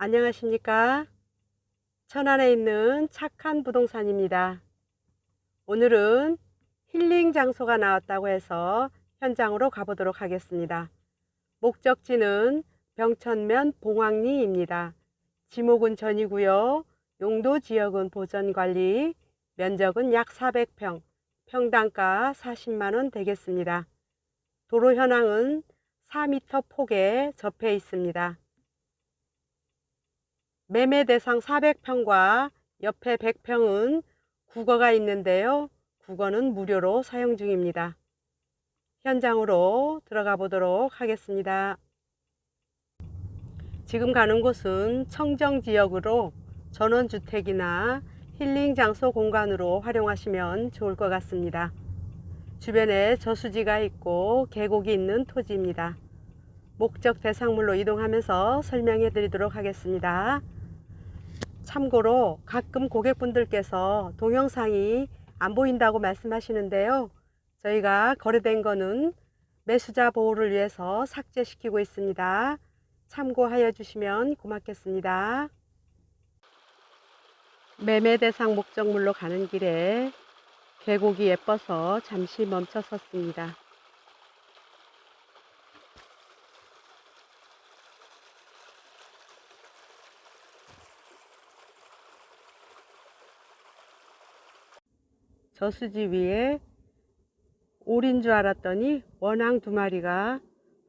안녕하십니까? 천안에 있는 착한 부동산입니다. 오늘은 힐링 장소가 나왔다고 해서 현장으로 가보도록 하겠습니다. 목적지는 병천면 봉황리입니다. 지목은 전이고요. 용도 지역은 보전관리, 면적은 약 400평, 평당가 40만원 되겠습니다. 도로 현황은 4m 폭에 접해 있습니다. 매매 대상 400평과 옆에 100평은 국어가 있는데요. 국어는 무료로 사용 중입니다. 현장으로 들어가 보도록 하겠습니다. 지금 가는 곳은 청정 지역으로 전원주택이나 힐링 장소 공간으로 활용하시면 좋을 것 같습니다. 주변에 저수지가 있고 계곡이 있는 토지입니다. 목적 대상물로 이동하면서 설명해 드리도록 하겠습니다. 참고로 가끔 고객분들께서 동영상이 안 보인다고 말씀하시는데요. 저희가 거래된 거는 매수자 보호를 위해서 삭제시키고 있습니다. 참고하여 주시면 고맙겠습니다. 매매 대상 목적물로 가는 길에 계곡이 예뻐서 잠시 멈춰 섰습니다. 저수지 위에 오린 줄 알았더니 원앙 두 마리가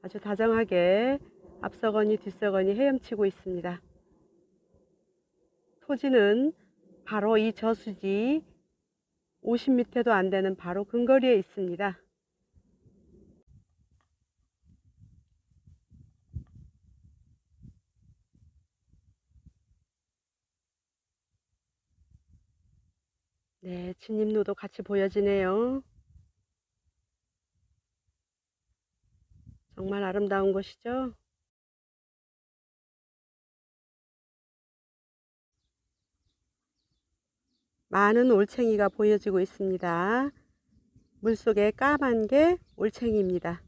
아주 다정하게 앞서거니 뒤서거니 헤엄치고 있습니다. 토지는 바로 이 저수지 50m도 안 되는 바로 근거리에 있습니다. 네, 진입로도 같이 보여지네요. 정말 아름다운 곳이죠? 많은 올챙이가 보여지고 있습니다. 물속에 까만 게 올챙이입니다.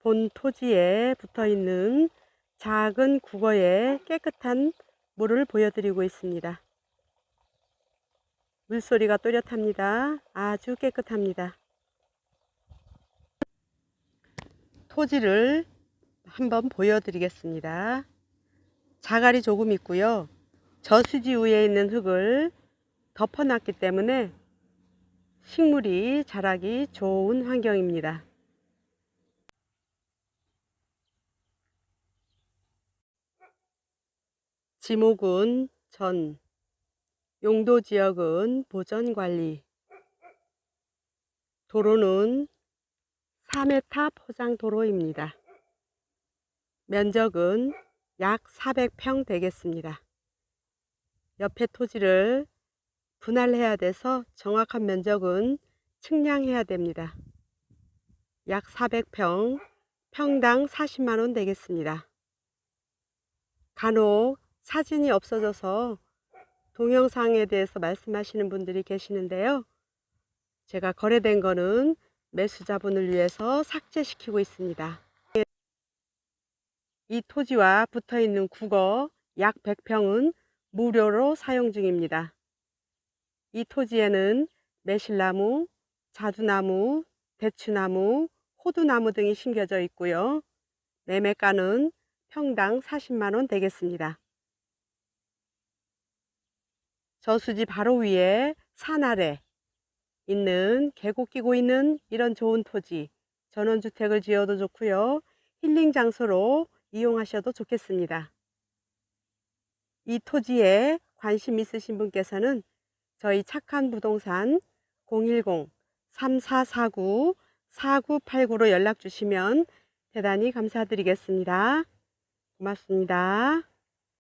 본 토지에 붙어 있는 작은 국어에 깨끗한 물을 보여드리고 있습니다. 물소리가 또렷합니다. 아주 깨끗합니다. 토지를 한번 보여드리겠습니다. 자갈이 조금 있고요. 저수지 위에 있는 흙을 덮어놨기 때문에 식물이 자라기 좋은 환경입니다. 지목은 전, 용도 지역은 보전 관리, 도로는 4m 포장 도로입니다. 면적은 약 400평 되겠습니다. 옆에 토지를 분할해야 돼서 정확한 면적은 측량해야 됩니다. 약 400평, 평당 40만원 되겠습니다. 간혹 사진이 없어져서 동영상에 대해서 말씀하시는 분들이 계시는데요. 제가 거래된 거는 매수자분을 위해서 삭제시키고 있습니다. 이 토지와 붙어 있는 국어 약 100평은 무료로 사용 중입니다. 이 토지에는 매실나무, 자두나무, 대추나무, 호두나무 등이 심겨져 있고요. 매매가는 평당 40만원 되겠습니다. 저수지 바로 위에 산 아래 있는 계곡 끼고 있는 이런 좋은 토지 전원주택을 지어도 좋고요. 힐링 장소로 이용하셔도 좋겠습니다. 이 토지에 관심 있으신 분께서는 저희 착한 부동산 010-3449-4989로 연락 주시면 대단히 감사드리겠습니다. 고맙습니다.